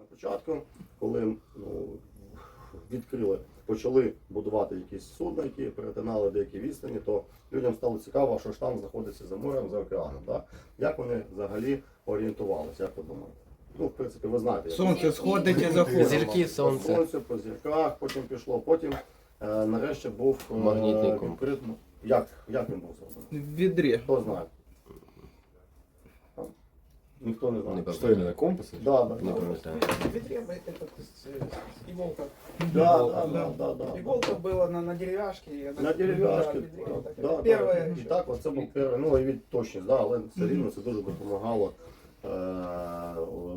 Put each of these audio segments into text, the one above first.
На початку, коли ну, відкрили, почали будувати якісь судна, які перетинали деякі відстані, то людям стало цікаво, що ж там знаходиться за морем, за океаном. Да? Як вони взагалі орієнтувалися, як ви думаєте? Ну, в принципі, ви знаєте. як Сонце сходить і заходить. Зірки, сонце. По сонцю, по зірках, потім пішло. Потім е, нарешті був е, Магнітний компас. відкрит- Як, як він був зроблений? В відрі. Хто знає? А? Ніхто не знає. Не Что именно, компас? Да, да, Не да. пам'ятаю. В ветре бы этот, э, иголка. Да, Иголка, да, да, да, да. Иголка была на, на деревяшке. и она- На дерев'яшки. Да, в ветре вот так. Да, Это да, Первое. І так, оце був перший, ну і від точність, да, але все рівно це дуже допомагало е,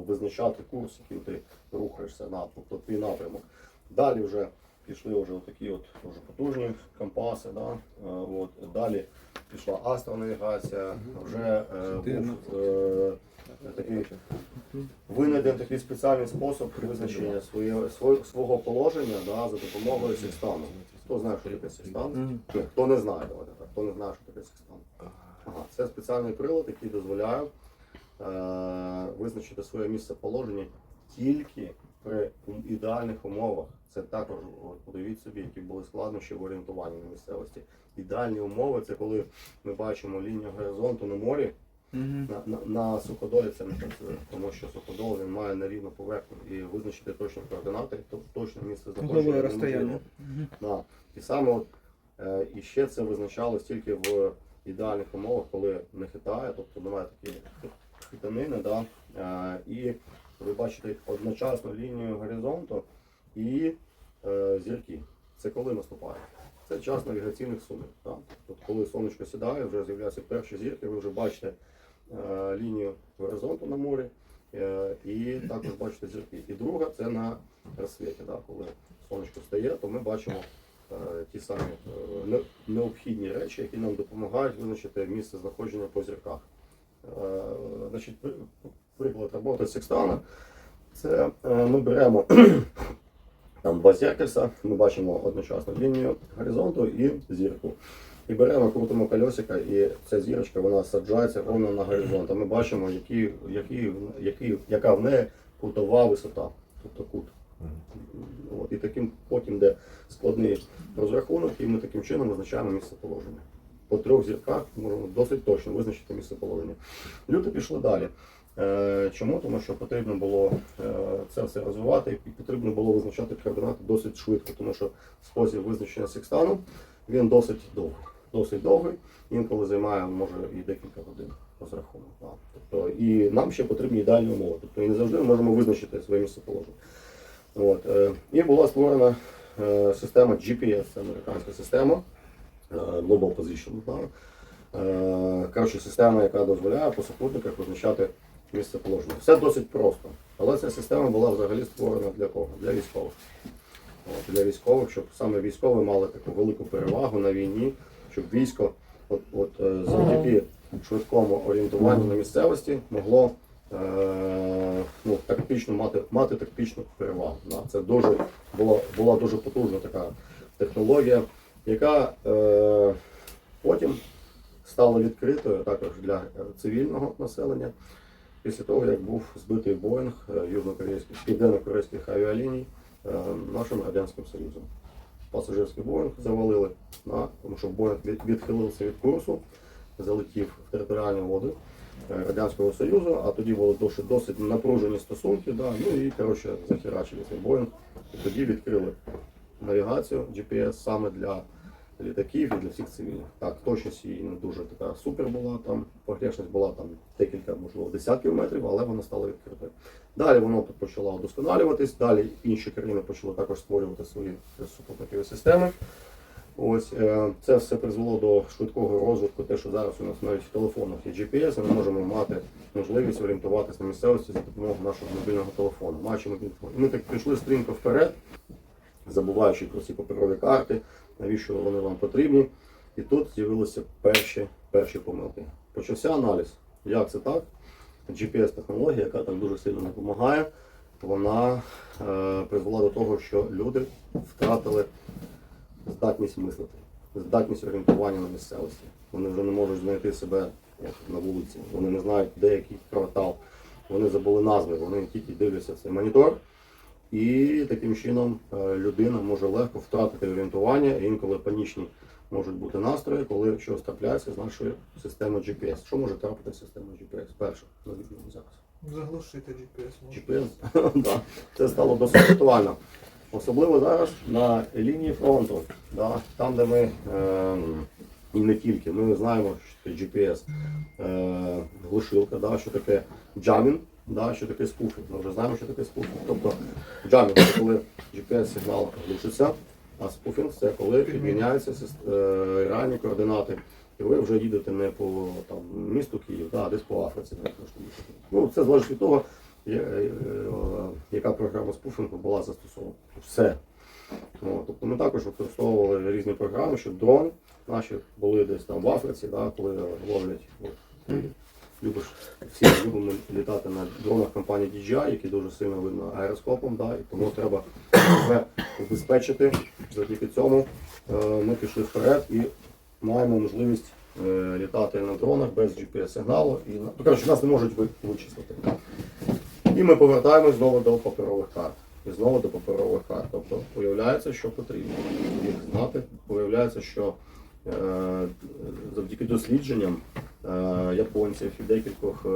визначати курс, яким ти рухаєшся на тобто твій напрямок. Далі вже пішли вже такі от дуже потужні компаси, да, е, от, далі пішла астронавігація, вже е, був е, такий винайден такий спеціальний спосіб визначення своє, своє, свого положення да, за допомогою секстану. Хто знає, що таке секстан? Ні, Хто не знає, давайте так. Хто не знає, що таке секстан? Ага, це спеціальний прилад, який дозволяє е, визначити своє місце положення тільки при ідеальних умовах. Це також, от, подивіть собі, які були складнощі в орієнтуванні на місцевості. Ідеальні умови це коли ми бачимо лінію горизонту на морі, Мгм. на, на, на суходолі це не працює, тому що суходол він має нерівну поверхню і визначити точні координати, то точне місце знаходження. Розстояння. Да. І саме от, е, і ще це визначалось тільки в ідеальних умовах, коли не хитає, тобто немає такі хитанини, да? е, і ви бачите одночасно лінію горизонту і е, зірки. Це коли наступає? Це час навігаційних сумів. Тобто, коли сонечко сідає, вже з'являються перші зірки, ви вже бачите е, лінію горизонту на морі е, і також бачите зірки. І друга це на розсвіті. Да? Коли сонечко встає, то ми бачимо е, ті самі е, необхідні речі, які нам допомагають визначити місце знаходження по зірках. Е, Значить, приклад роботи секстана. Це е, ми беремо зеркальця, ми бачимо одночасно лінію горизонту і зірку. І беремо, крутимо колесика, і ця зірочка вона саджається ровно на горизонт. А ми бачимо, які, які, які, яка в неї кутова висота, тобто кут. От, і таким потім де складний розрахунок, і ми таким чином визначаємо місце положення. По трьох зірках можемо досить точно визначити місце положення. Люди пішли далі. Е, Чому? Тому що потрібно було е, це все розвивати і потрібно було визначати координати досить швидко, тому що спосіб визначення секстану він досить довгий. Досить довгий, інколи займає може і декілька годин розрахунок. Тобто, і нам ще потрібні ідеальні умови. Тобто і не завжди ми можемо визначити своє місце положення. От, е, і була створена система GPS, американська система Global Position. Коротше, система, яка дозволяє по супутниках визначати місце положення. Все досить просто. Але ця система була взагалі створена для кого? Для військових. От, для військових, щоб саме військові мали таку велику перевагу на війні, щоб військо от, от, е, завдяки швидкому орієнтуванню на місцевості могло е, ну, тактично мати, мати тактичну перевагу. Да. Це дуже була, була дуже потужна така технологія, яка е, потім стала відкритою також для е, цивільного населення. Після того, як був збитий Боїнг е, южнокорейських, південно-корейських авіаліній е, нашим Радянським Союзом. Пасажирський Боїнг завалили, на, тому що Боїнг відхилився від курсу, залетів в територіальні води е, Радянського Союзу, а тоді були досить, досить напружені стосунки, да, ну і коротше захерачили цей Боїнг. І тоді відкрили навігацію GPS саме для літаків і для всіх цивільних. Так, точність її не дуже така супер була, там погрешність була там декілька, можливо, десятків метрів, але вона стала відкритою. Далі воно почало удосконалюватись, далі інші країни почали також створювати свої супутникові системи. Ось е, це все призвело до швидкого розвитку, те, що зараз у нас навіть в телефонах є GPS, ми можемо мати можливість орієнтуватися на місцевості за допомогою нашого мобільного телефону. Телефон. І ми так пішли стрімко вперед, забуваючи про ці паперові карти, навіщо вони вам потрібні. І тут з'явилися перші, перші помилки. Почався аналіз. Як це так? GPS-технологія, яка так дуже сильно допомагає, вона е, призвела до того, що люди втратили здатність мислити, здатність орієнтування на місцевості. Вони вже не можуть знайти себе як на вулиці, вони не знають, де який квартал, вони забули назви, вони тільки дивляться цей монітор. І таким чином е, людина може легко втратити орієнтування, інколи панічні можуть бути настрої, коли щось трапляється з нашої системи GPS. Що може трапити з системою GPS? Перше, на відміну зараз. Заглушити GPS може. GPS, да, це стало досить актуально. Особливо зараз на лінії фронту, да, там, де ми е, і не тільки, ми знаємо, що таке GPS, е, глушилка, да, що таке джамінг, да, що таке спуфінг. Ми вже знаємо, що таке спуфінг. Тобто джамінг це коли GPS-сигнал глушиться, а спуфінг це коли підміняються е, реальні координати. І ви вже їдете не по там, місту Київ, да, а десь по Африці. Ну, це залежить від того, е, яка програма спуфінгу була застосована. Все. О, тобто ми також використовували різні програми, щоб дрон наші були десь там в Африці, да, коли ловлять. Любиш, всі любимо літати на дронах компанії DJI, які дуже сильно видно аероскопом, да, і тому треба себе убезпечити. Завдяки цьому е, ми пішли вперед і маємо можливість е, літати на дронах без GPS-сигналу. І, ну, коротше, нас не можуть ви- вичислити. І ми повертаємось знову до паперових карт. І знову до паперових карт. Тобто виявляється, що потрібно їх знати. Виявляється, що е, завдяки дослідженням японців і декількох е,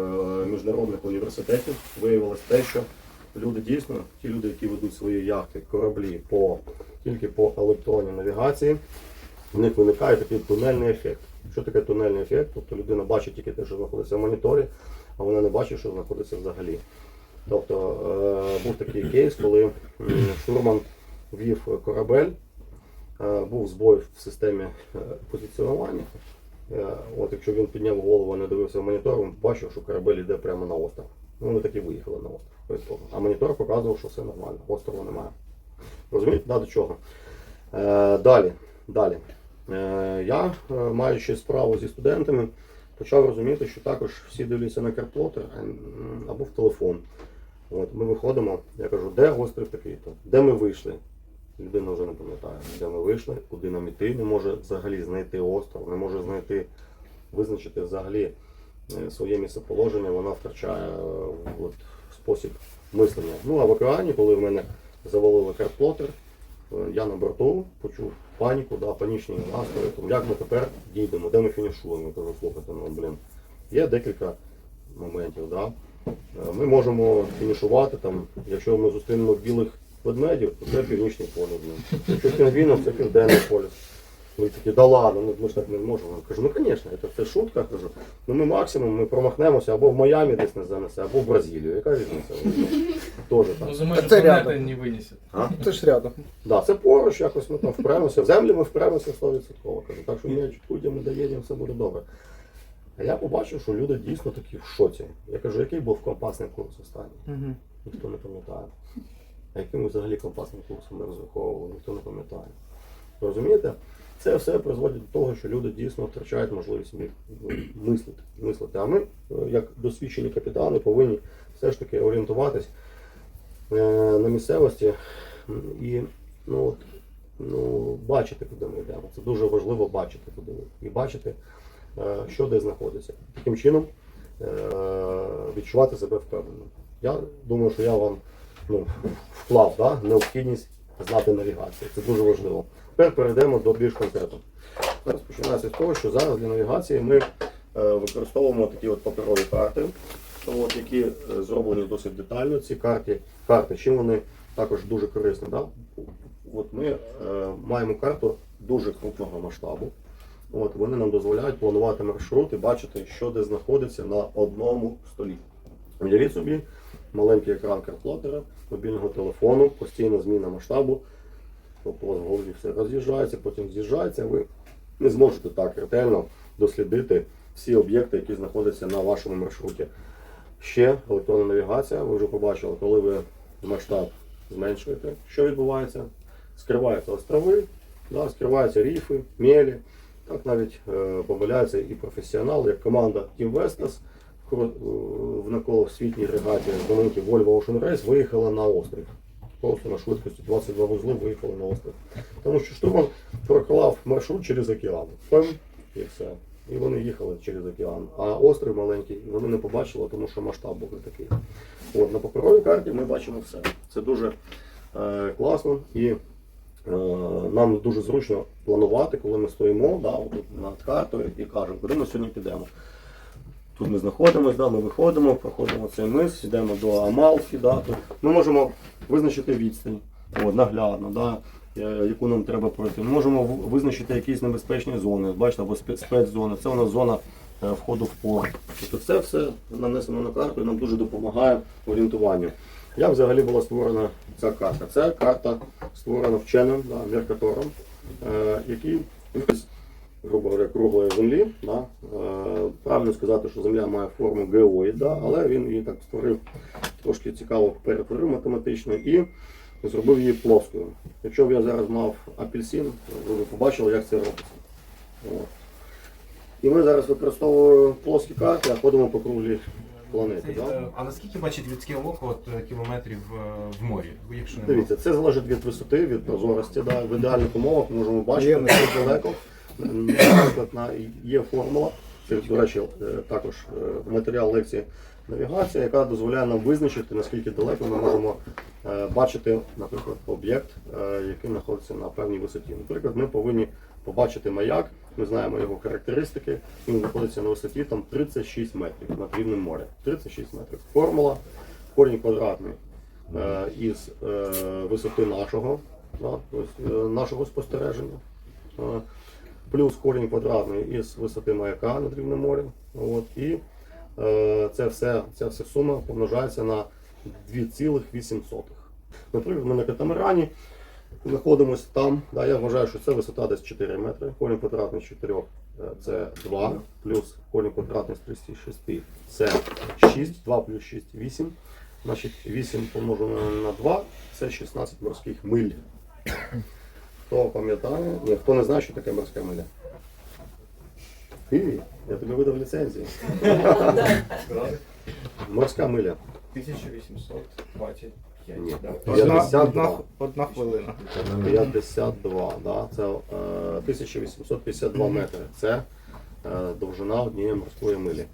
міжнародних університетів виявилось те, що люди дійсно, ті люди, які ведуть свої яхти, кораблі по, тільки по електронній навігації, в них виникає такий тунельний ефект. Що таке тунельний ефект? Тобто людина бачить тільки те, що знаходиться в моніторі, а вона не бачить, що знаходиться взагалі. Тобто е, був такий кейс, коли штурман вів корабель, е, був збой в системі е, позиціонування. Е, От якщо він підняв голову, не дивився монітор, він бачив, що корабель йде прямо на остров. Ну, вони таки виїхали на остров. А монітор показував, що все нормально, острова немає. Розумієте, да, до чого? Е, далі. далі. Е, я, е, маючи справу зі студентами, почав розуміти, що також всі дивляться на карплотер або в телефон. От, ми виходимо, я кажу, де острів такий-то, де ми вийшли. Людина вже не пам'ятає, де ми вийшли, куди нам іти, не може взагалі знайти остров, не може знайти, визначити взагалі е, своє місцеположення, вона втрачає е, от, спосіб мислення. Ну а в океані, коли в мене завалили картплотер, е, я на борту почув паніку, да, панічні настрої, тому як ми тепер дійдемо, де ми фінішуємо. Кажу, слухайте, ну блін, є декілька моментів. Да? Е, Ми можемо фінішувати там, якщо ми зустрінемо білих ведмедів, то це північний полюс. блін. Якщо пінгвінів, це південний полюс. Ви такі, да ладно, ну ми ж так не можемо. Я кажу, ну звісно, це, це шутка. Кажу, ну ми максимум ми промахнемося або в Майамі десь не занесе, або в Бразилію. Яка різниця? Тоже так. Ну, за Це рядом. не вынесет. А? Це ж рядом. Да, це поруч, якось ми там впремося. В землі ми впремося 100%. Кажу, так що ми чуть ми доїдемо, все буде добре. А я побачив, що люди дійсно такі в шоці. Я кажу, який був компасний курс останній? Угу. Ніхто не пам'ятає. А яким взагалі компасним курсом ми розраховували, ніхто не пам'ятає. Розумієте? Це все призводить до того, що люди дійсно втрачають можливість ну, мислити. мислити. А ми, е, як досвідчені капітани, повинні все ж таки орієнтуватись е, на місцевості і ну, от, ну, бачити, куди ми йдемо. Це дуже важливо бачити, куди ми. І бачити, е, що де знаходиться. Таким чином відчувати себе впевнено. Я думаю, що я вам ну, вклав да, необхідність знати навігацію. Це дуже важливо. Тепер перейдемо до більш конкретно. Зараз починається з того, що зараз для навігації ми е, використовуємо такі от паперові карти, от, які е, зроблені досить детально. Ці карти, карти чим вони також дуже корисні. Да? От ми е, маємо карту дуже крупного масштабу. От, вони нам дозволяють планувати маршрут і бачити, що де знаходиться на одному столі. Уявіть собі, маленький екран карплотера, мобільного телефону, постійна зміна масштабу. Тобто у голові все роз'їжджається, потім з'їжджається, ви не зможете так ретельно дослідити всі об'єкти, які знаходяться на вашому маршруті. Ще електронна навігація, ви вже побачили, коли ви масштаб зменшуєте, що відбувається? Скриваються острови, да, скриваються ріфи, мелі. Так навіть е, помиляються і професіонали, як команда Team Vestas в навколосвітній регаті знаменитій Volvo Ocean Race виїхала на острів. Просто на швидкості 22 вузли виїхали на острів. Тому що штурман проклав маршрут через океан. Пем, і все. і вони їхали через океан. А острів маленький вони не побачили, тому що масштаб був не такий. От, на паперовій карті ми бачимо все. Це дуже е, класно і е, нам дуже зручно планувати, коли ми стоїмо да, над картою і кажемо, куди ми сьогодні підемо. Тут ми знаходимося, да, ми виходимо, проходимо цей мис, йдемо до Амалфі. Да, тут ми можемо визначити відстань от, наглядно, да, е, яку нам треба пройти. Ми можемо визначити якісь небезпечні зони, бачите, або спецзони. Це у нас зона е, входу в порт. Тобто це все нанесено на карту і нам дуже допомагає в орієнтуванню. Як взагалі була створена ця карта? Ця карта створена вченим да, Меркатором, е, який грубо говоря, круглої землі. Да, е, правильно сказати, що земля має форму геоїд, але він її так створив трошки цікаво перетворив математично і зробив її плоскою. Якщо б я зараз мав апельсин, ви б побачили, як це робиться. От. І ми зараз використовуємо плоскі карти, а ходимо по круглій планеті. Да? е, А наскільки бачить людське око от, е, кілометрів в морі? Якщо не Дивіться, це залежить від висоти, від прозорості. Да. В ідеальних умовах ми можемо бачити наскільки далеко. Наприклад, на- є формула, це, речі, е, також е, матеріал лекції навігація, яка дозволяє нам визначити, наскільки далеко ми можемо е, бачити, наприклад, об'єкт, який знаходиться на певній висоті. Наприклад, ми повинні побачити маяк, ми знаємо його характеристики, він знаходиться на висоті там 36 метрів над рівнем моря. 36 метрів. Формула, корінь квадратний із висоти нашого, нашого спостереження. Плюс корінь квадратний із висоти маяка над рівнем моря. От, і е, це все, ця вся сума помножається на 2,8. Наприклад, ми на катамарані знаходимося там. Да, я вважаю, що це висота десь 4 метри. Корінь квадратний з 4 е, це 2, плюс корінь квадратний з 36 це 6, 2 плюс 6 8. Значить, 8 помножено на 2 це 16 морських миль. Хто пам'ятає? Ні, хто не знає, що таке морська миля? Ти, я тобі видав ліцензію. Морська миля. 1825. Ні. Одна, 52. одна, одна хвилина. 52, да, це е, 1852 метри. Це е, довжина однієї морської милі.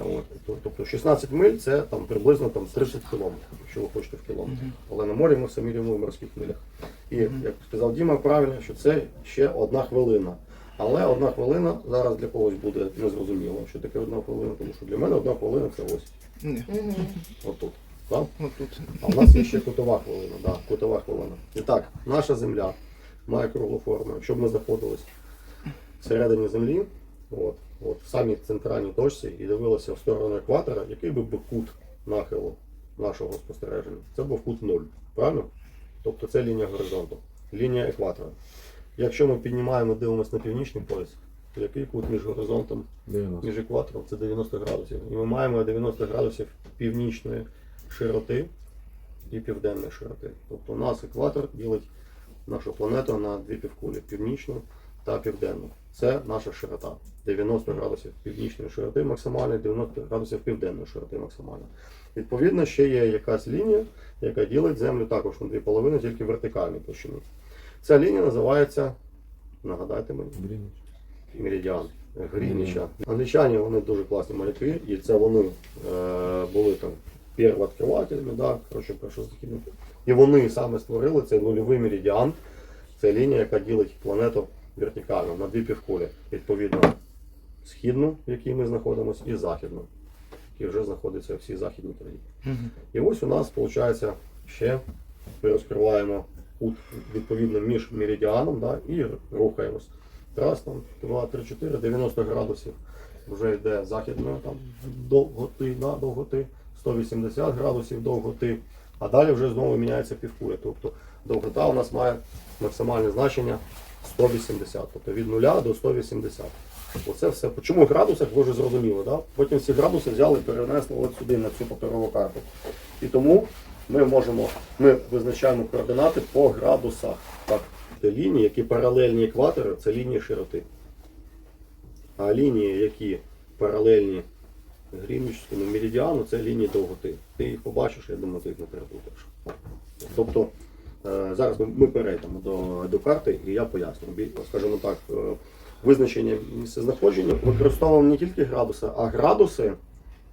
От. Тобто 16 миль це там приблизно там 30 кілометрів, якщо ви хочете в кілометрах. Але на морі ми все міряємо в морських милях. І як сказав Діма правильно, що це ще одна хвилина. Але одна хвилина зараз для когось буде незрозуміло, що таке одна хвилина, тому що для мене одна хвилина це ось отут. Так? ну тут. А в нас є ще кутова хвилина. Да, кутова хвилина. І так, наша земля має круглу форму. Якщо б ми знаходились всередині землі, от, от, в самій центральній точці і дивилися в сторону екватора, який би був кут нахилу нашого спостереження? Це був кут 0. Правильно? Тобто це лінія горизонту, лінія екватора. Якщо ми піднімаємо, дивимося на північний пояс, то який кут між горизонтом 90. між екватором це 90 градусів. І ми маємо 90 градусів північної широти і південної широти. Тобто у нас екватор ділить нашу планету на дві півкулі північну та південну. Це наша широта. 90 градусів північної широти максимально, 90 градусів південної широти максимально. Відповідно, ще є якась лінія, яка ділить землю також на дві половини, тільки вертикальній площині. Ця лінія називається, нагадайте мені, Меридіан Грініча. Англічані вони дуже класні моряки, і це вони е, були там первооткривателями, да, коротше, першозахідники. І вони саме створили цей нульовий меридіан. Це лінія, яка ділить планету вертикально на дві півкулі. Відповідно, східну, в якій ми знаходимося, і західну, в якій вже знаходяться всі західні країни. І ось у нас, виходить, ще ми розкриваємо кут відповідно між меридіаном да, і рухаємось. Раз, там, 2, 3, 4, 90 градусів вже йде західної там, довготи, да, довготи, 180 градусів довготи, а далі вже знову міняється півкуля. Тобто довгота у нас має максимальне значення 180, тобто від 0 до 180. Оце все. Чому в градусах, ви вже зрозуміли, да? Потім всі градуси взяли і перенесли от сюди, на цю паперову карту. І тому ми можемо, ми визначаємо координати по градусах. Так, Це лінії, які паралельні екватору, це лінії широти. А лінії, які паралельні Грінвічському меридіану, це лінії довготи. Ти їх побачиш, я думаю, ти їх не переплутаєш. Тобто зараз ми, перейдемо до, до карти і я поясню. Скажімо так, е, визначення місцезнаходження використовуємо не тільки градуси, а градуси,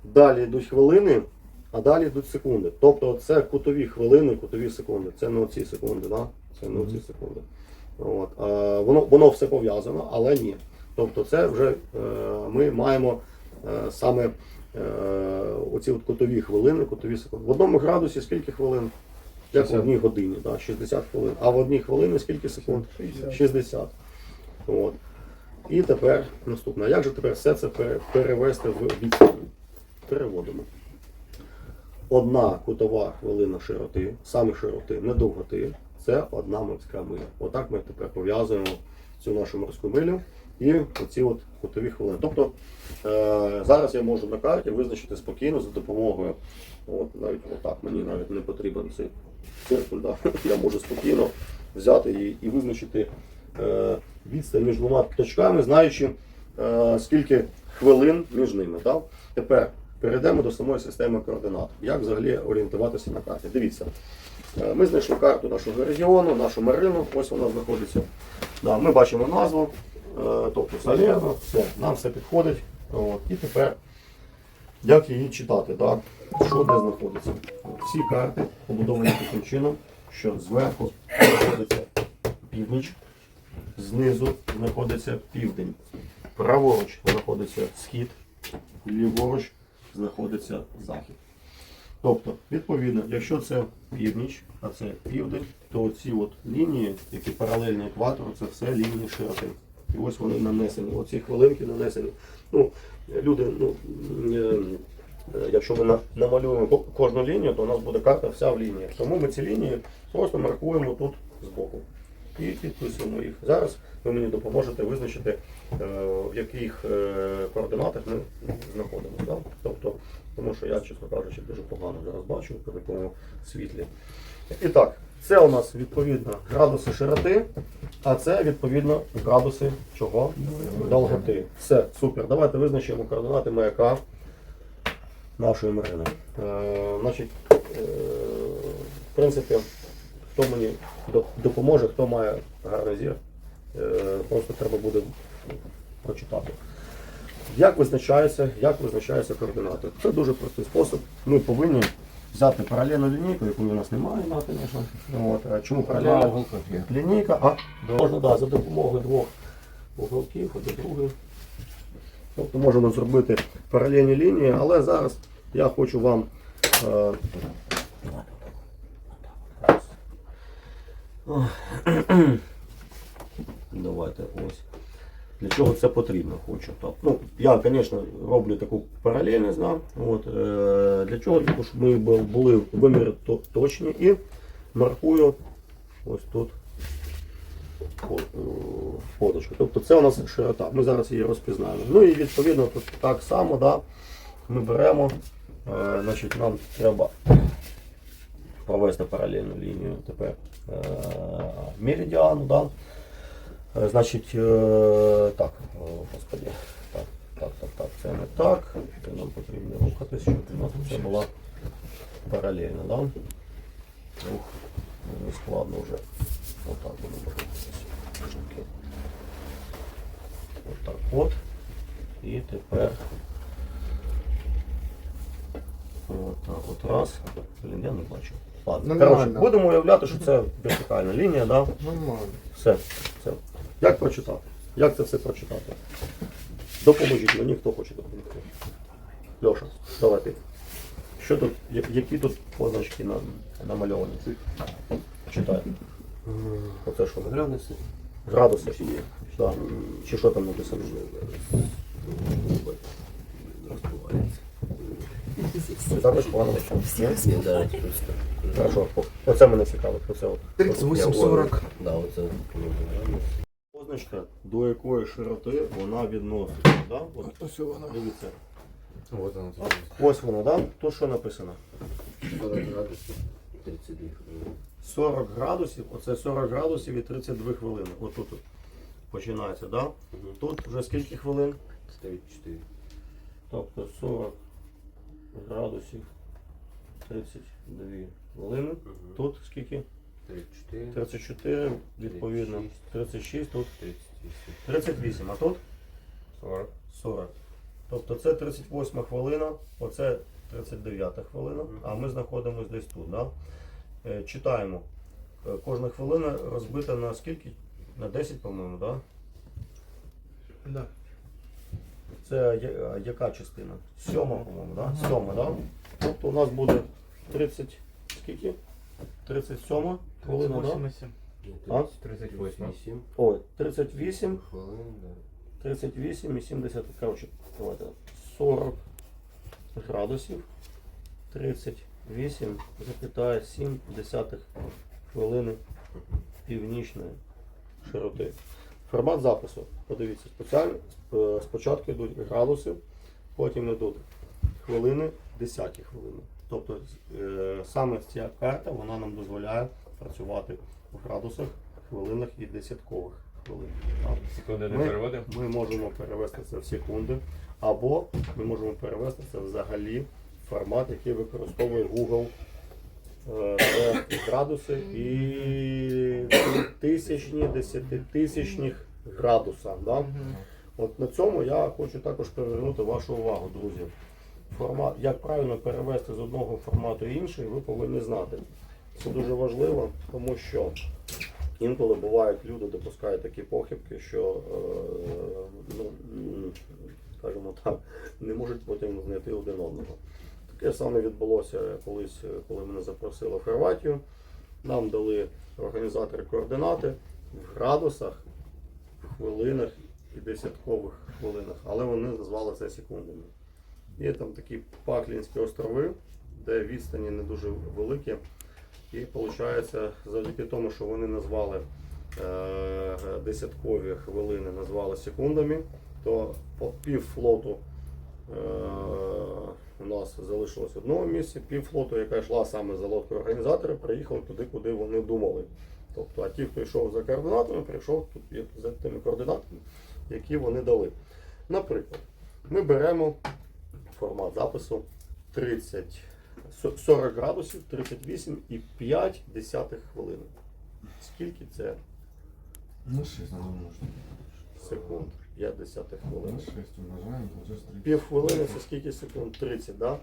далі йдуть хвилини, а далі йдуть секунди. Тобто це кутові хвилини, кутові секунди. Це не оці секунди, да? це не оці секунди. От. Е, воно, воно все пов'язано, але ні. Тобто це вже е, ми маємо е, саме е, оці от кутові хвилини, кутові секунди. В одному градусі скільки хвилин? Як в одній годині, да? 60 хвилин. А в одній хвилині скільки секунд? 60. От. І тепер наступне. Як же тепер все це перевести в відстані? Переводимо. Одна кутова хвилина широти, саме широти, не довготи, це одна морська миля. Отак ми тепер пов'язуємо цю нашу морську милю і оці от кутові хвилини. Тобто е, зараз я можу на карті визначити спокійно за допомогою, от навіть отак мені навіть не потрібен цей циркуль, да? я можу спокійно взяти і, і визначити е, відстань між двома точками, знаючи е, скільки хвилин між ними. Да? Тепер перейдемо до самої системи координат. Як взагалі орієнтуватися на карті? Дивіться, е, ми знайшли карту нашого регіону, нашу Марину, ось вона знаходиться. Да, ми бачимо назву, е, тобто Салерно, все, нам все підходить. От. І тепер як її читати, да? що де знаходиться. Всі карти побудовані таким чином, що зверху знаходиться північ, знизу знаходиться південь, праворуч знаходиться схід, ліворуч знаходиться захід. Тобто, відповідно, якщо це північ, а це південь, то ці от лінії, які паралельні екватору, це все лінії широти. І ось вони нанесені. Оці хвилинки нанесені. Ну, люди, ну, е, е, якщо ми намалюємо кожну лінію, то у нас буде карта вся в лініях. Тому ми ці лінії просто маркуємо тут збоку і підписуємо їх. Зараз ви мені допоможете визначити, е, в яких е, координатах ми знаходимося. Да? Тобто, тому що я, чесно кажучи, дуже погано зараз бачу при такому світлі. І так, це у нас відповідно градуси широти, а це відповідно градуси чого? Довготи. Все, супер. Давайте визначимо координати маяка нашої Марини. Е, значить, е, в принципі, хто мені допоможе, хто має гарний зір, е, просто треба буде прочитати. Як визначається, як визначаються координати? Це дуже простий спосіб. Ми повинні взяти паралельну лінійку, якої у нас немає, звісно. От, чому паралельна лінійка? А, можна да, за допомогою двох уголків, один другий. Тобто можемо зробити паралельні лінії, але зараз я хочу вам. Е, Давайте ось. Для чого це потрібно, хочу. Так. Ну, я, звісно, роблю таку паралельність. Да? От, е, для чого? Того, щоб ми були виміри точні і маркую ось тут е, фоточку. Тобто це у нас широта. Ми зараз її розпізнаємо. Ну і відповідно тут так само да, ми беремо, е, значить, нам треба провести паралельну лінію тепер е, меридіану. Да? Е, Значить, е, так, господи, так, так, так, так, це не так. Це нам потрібно рухатись, щоб у нас це була паралельно, да? Ух, не складно вже. Отак будемо рухатись. Окей. Отак от. І тепер. Отак от раз. Блін, я не бачу. Ладно, коротше, будемо уявляти, що це вертикальна лінія, да? Нормально. Все, все. Як прочитати? Як це все прочитати? Допоможіть мені, хто хоче допомогти. Льоша, давай ти. Що тут, я- які тут позначки на, намальовані? Читай. Оце що? Градуси. Градуси. Да. Чи що там написано? Також погано? Ні? Хорошо. Оце мене цікавить. Оце от. 38, 40. Да, оце Позначка, до якої широти вона відноситься. Да? От, Ось вона. дивіться. Вот оно. Ось воно, да? Тут що написано? 40 градусів 32 хвилини. 40 градусів, оце 40 градусів і 32 хвилини. От тут от починається, да? Тут вже скільки хвилин? 34. Тобто 40 градусів 32 хвилини. Тут скільки? 34, 34, відповідно. 36, тут 38, 38, а тут 40. 40. Тобто це 38 хвилина, оце 39 хвилина, а ми знаходимося десь тут. Да? Е, Читаємо. Е, Кожна хвилина розбита на скільки? На 10, по-моєму, да? Да. Це я- а яка частина? Сьома, по-моєму, да? Сьома, да? Тобто у нас буде 30, скільки? 37 хвилина, да? А? 38, 7 Ой, 38, хвилин, да. 38 і 70, коротше, давайте, 40 градусів, 38,7 десятих хвилини північної широти. Формат запису, подивіться, спеціально, спочатку йдуть градуси, потім йдуть хвилини, десяті хвилини. Тобто е, саме ця карта вона нам дозволяє працювати в градусах, хвилинах і десяткових хвилин. Секунди не Ми- переводимо. Ми можемо перевести це в секунди, або ми можемо перевести це взагалі в формат, який використовує Google. Е, Це градуси і тисячні, десятитисячних градуса. Да? От на цьому я хочу також привернути вашу увагу, друзі. Формат, як правильно перевести з одного формату в інший, ви повинні знати. Це дуже важливо, тому що інколи бувають люди допускають такі похибки, що е, ну, скажімо так, не можуть потім знайти один одного. Таке саме відбулося колись, коли мене запросили в Хорватію. Нам дали організатори координати в градусах, в хвилинах і десяткових хвилинах, але вони назвали це секундами. Є там такі Паклінські острови, де відстані не дуже великі. І виходить, завдяки тому, що вони назвали е, десяткові хвилини, назвали секундами, то по пів флоту е, у нас залишилось в одному місці, пів флоту, яка йшла саме за лодкою організатора, приїхали туди, куди вони думали. Тобто, а ті, хто йшов за координатами, прийшов тут за тими координатами, які вони дали. Наприклад, ми беремо формат запису 30, 40 градусів, 38,5 десятих хвилини. Скільки це На 6 надо умножить. секунд? 5 десятих хвилин. На 6 умножаем, получается 30. Пів хвилини це скільки секунд? 30, да?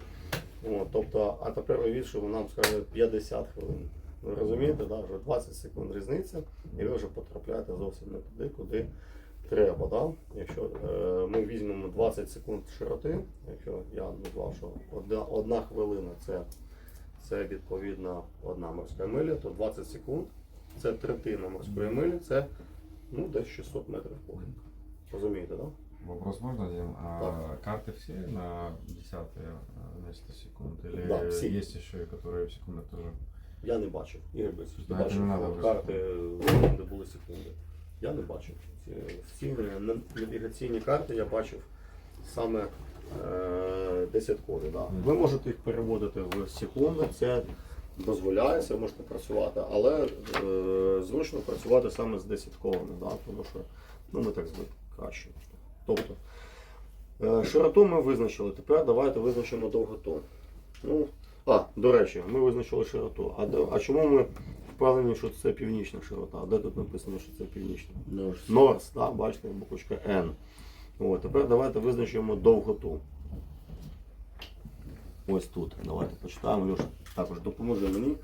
О, тобто, а тепер уявіть, що нам скаже 50 хвилин. Ви розумієте, да? вже 20 секунд різниця, і ви вже потрапляєте зовсім не туди, куди треба. Да? Якщо е, ми візьмемо 20 секунд широти, якщо я назвав, що одна, одна хвилина це, це відповідно одна морська миля, то 20 секунд це третина морської милі, це ну, десь 600 метрів похибка. Розумієте, так? Да? Вопрос можно, Дим? А Так. карты все на десятые э, на 100 секунд? Или Да, все. есть еще, и которые в секунду тоже? Я не бачив. Ігор Борисович, ти Знаєте, бачив не надо карти, де були секунди. Я не бачив. Всі навігаційні карти я бачив саме е, десяткові. Да. Ви можете їх переводити в секунди, це дозволяється, можете працювати, але е, зручно працювати саме з десятковими, да, тому що ну, ми так звикли краще. Тобто, е, широту ми визначили. Тепер давайте визначимо довготу. Ну, а, до речі, ми визначили широту. А, а чому ми впевнені, що це північна широта? Де тут написано, що це північна? Норс. Норс, так, бачите, буквочка N. О, тепер давайте визначимо довготу. Ось тут. Давайте почитаємо. Льоша, також допоможи мені.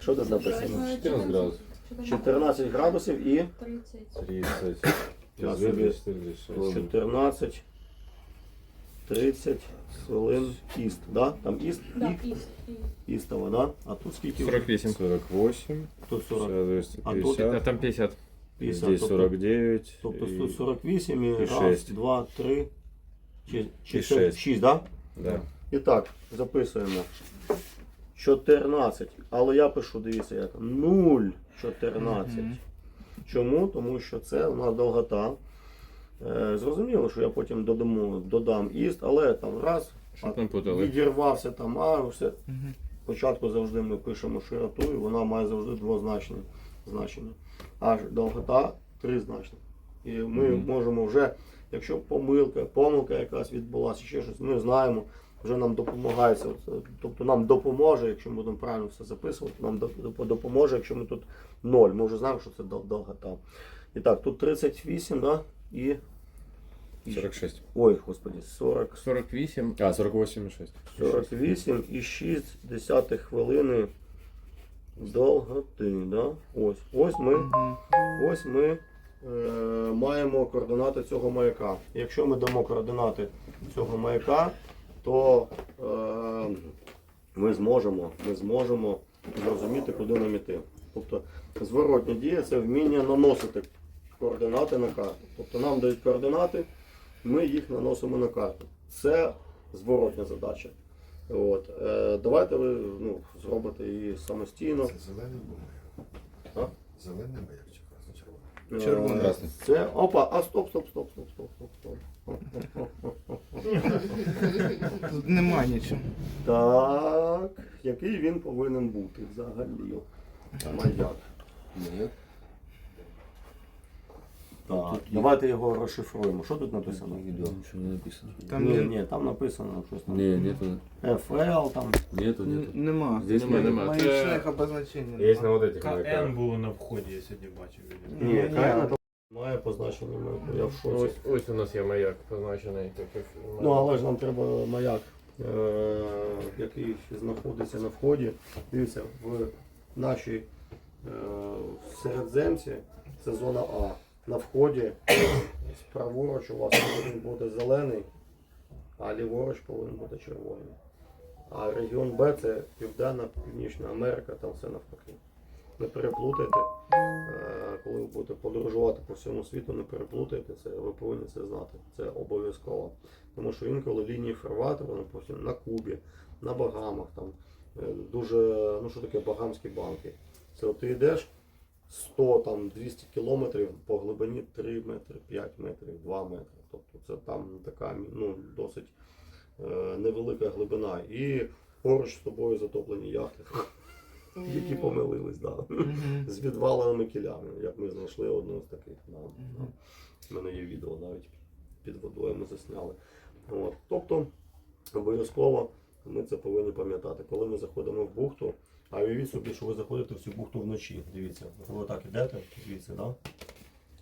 Що тут написано? 14 градусов. 14 градусів і 30. 30. Сейчас себе 46. 14, 30 хвилин іст. Да? Там іст, Да, і, іст. іст. істова, да? А тут скільки? 48. 48, Тут 40. А тут 250, там 50. 50, здесь тобто- 49, Тобто и- тут 48 і, і раз, шесть. два, три, чи, чи І це шесть. 6, да? да. І так, записуємо. 14. Але я пишу, дивіться, як 0,14. Чому? Тому що це у нас довгота. Е, зрозуміло, що я потім додамо, додам іст, але там раз, Щоб не путали. відірвався там, а все. Спочатку завжди ми пишемо широту, і вона має завжди двозначне значення. А ж довгота тризначна. І ми Мгм. можемо вже, якщо помилка, помилка якась відбулася, ще щось, ми знаємо, вже нам допомагає. це от, Тобто нам допоможе, якщо ми будемо правильно все записувати, нам доп- допоможе, якщо ми тут 0. Ми вже знаємо, що це дол- довгота. І так, тут 38, да? І. і- 46. Ой, господи, 40, 48. А, 48,6. 48 і 6 десятих хвилини довготи. Да? Ось, ось ми, ось ми е, маємо координати цього маяка. Якщо ми дамо координати цього маяка, то е, ми зможемо, ми зможемо зрозуміти, куди нам іти. Тобто зворотня дія це вміння наносити координати на карту. Тобто нам дають координати, ми їх наносимо на карту. Це зворотня задача. От. Е, давайте ви ну, зробите її самостійно. Це зелений був А? маяк. Зелений маяк чи красно-червоний? Червоний. Е, Красний. Це. Опа, а стоп, стоп, стоп, стоп, стоп, стоп, стоп. Тут нема нічого. Так, який він повинен бути взагалі? Маяк. Ні. Так, давайте його розшифруємо. Що тут написано? Відео. Ничего не написано. Там ні, ні, там написано щось там. Не, нету. FL там. Нету, нету. Нема. Здесь Нема, нема. Маячних обозначень. Є на вот этих КН було на вході, я сьогодні бачив. Ні, Ні, КН там має позначення маяку, я в шоці. Ось, ось у нас є маяк позначений. Так як Ну, але ж нам треба маяк, е, який знаходиться на вході. Дивіться, в нашій е, середземці це зона А. На вході праворуч у вас повинен бути зелений, а ліворуч повинен бути червоний. А регіон Б це Південна, Північна Америка, там все навпаки. Не переплутайте. Е, Коли ви будете подорожувати по всьому світу, не переплутайте це, ви повинні це знати. Це обов'язково. Тому що інколи лінії фарватеру, наприклад, на Кубі, на Багамах, там е, дуже, ну що таке багамські банки. Це от ти йдеш 100 там 200 кілометрів по глибині 3 метри, 5 метрів, 2 метри. Тобто це там така ну, досить е, невелика глибина. І поруч з тобою затоплені яхти, які помилились. Да з відваленими кілями, як ми знайшли одну з таких. Да. Мгм. У мене є відео навіть під водою ми засняли. От. Тобто обов'язково ми це повинні пам'ятати. Коли ми заходимо в бухту, а уявіть собі, що ви заходите в цю бухту вночі. Дивіться, ви отак ідете, звідси, да?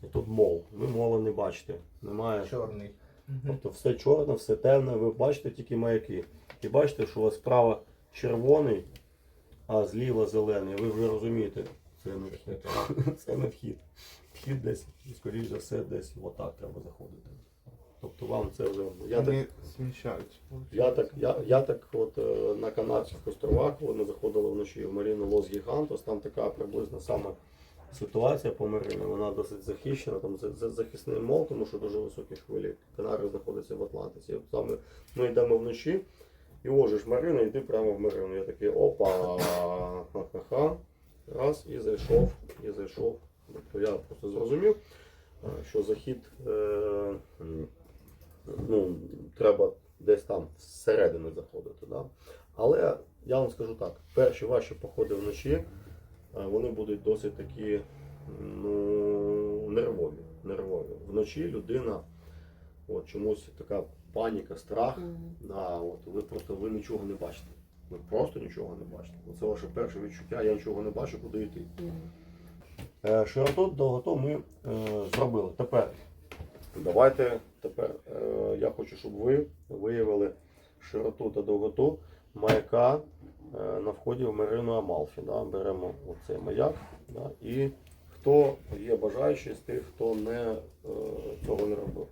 І тут мол. Ви мола не бачите. Немає. Чорний. Тобто все чорне, все темне, ви бачите тільки маяки. І бачите, що у вас справа червоний, а зліва зелений. Ви вже розумієте, це не вхід. Це не вхід. Вхід десь, скоріш за все, десь отак треба заходити. Тобто вам це вже. Я так, Вони зміщають. я так, я, я так от е, на Канадських островах, ми заходили вночі в Маріну Лос Гігантос, там така приблизно сама ситуація по Марині. Вона досить захищена, там за- за- захисний мол, тому що дуже високі хвилі. Канари знаходяться в Атлантиці. От там ми, йдемо вночі, і ожиш Марина, йди прямо в Марину. Я такий опа, ха-ха-ха. Раз, і зайшов, і зайшов. Тобто я просто зрозумів, е, що захід. Е, м, ну, треба десь там всередину заходити. Да? Але я вам скажу так: перші ваші походи вночі е, вони будуть досить такі ну, нервові. нервові. Вночі людина от, чомусь така паніка, страх. Да, от, ви просто ви нічого не бачите. Ви просто нічого не бачите. Це ваше перше відчуття, я нічого не бачу, куди йти. Е, Широту, довготу ми е, зробили. Тепер давайте тепер е, я хочу, щоб ви виявили широту та довготу маяка е, на вході в Марину Амалфі. Да? Беремо оцей маяк. Да? І хто є бажаючий з тих, хто не, е, цього не робив.